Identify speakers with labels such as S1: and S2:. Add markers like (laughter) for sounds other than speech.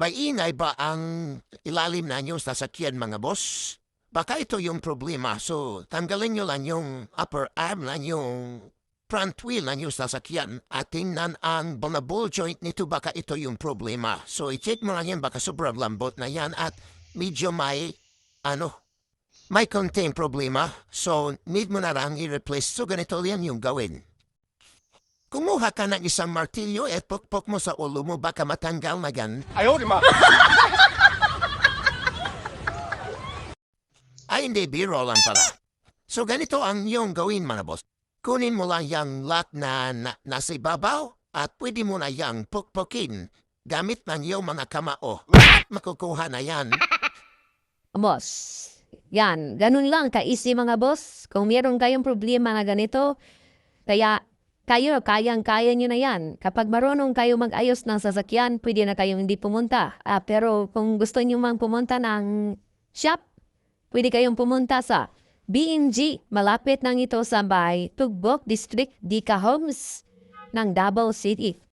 S1: May ingay ba ang ilalim na inyong sasakyan mga boss? Baka ito yung problema. So, tanggalin nyo lang yung upper arm na yung front wheel na yung sasakyan at tingnan ang vulnerable joint nito baka ito yung problema. So, i-check mo lang yan baka sobrang lambot na yan at medyo may, ano, may konting problema. So, need mo na lang i-replace. So, ganito yan yung gawin. Kumuha ka ng isang martilyo eh, at pokpok mo sa ulo mo baka matanggal na gan.
S2: Ayaw, ma! (laughs)
S1: Ay, hindi, biro lang pala. So ganito ang iyong gawin, mga boss. Kunin mo lang yung lot na, na nasa ibabaw at pwede mo na yung pokpokin gamit ng iyong mga kamao. Makukuha na yan. (laughs)
S3: Boss, yan, ganun lang kaisi mga boss. Kung meron kayong problema na ganito, kaya kayo, kayang-kaya nyo na yan. Kapag marunong kayo mag-ayos ng sasakyan, pwede na kayong hindi pumunta. Ah, pero kung gusto nyo mang pumunta ng shop, pwede kayong pumunta sa BMG. Malapit nang ito sa Bay, Tugbok District, Dika Homes ng Davao City.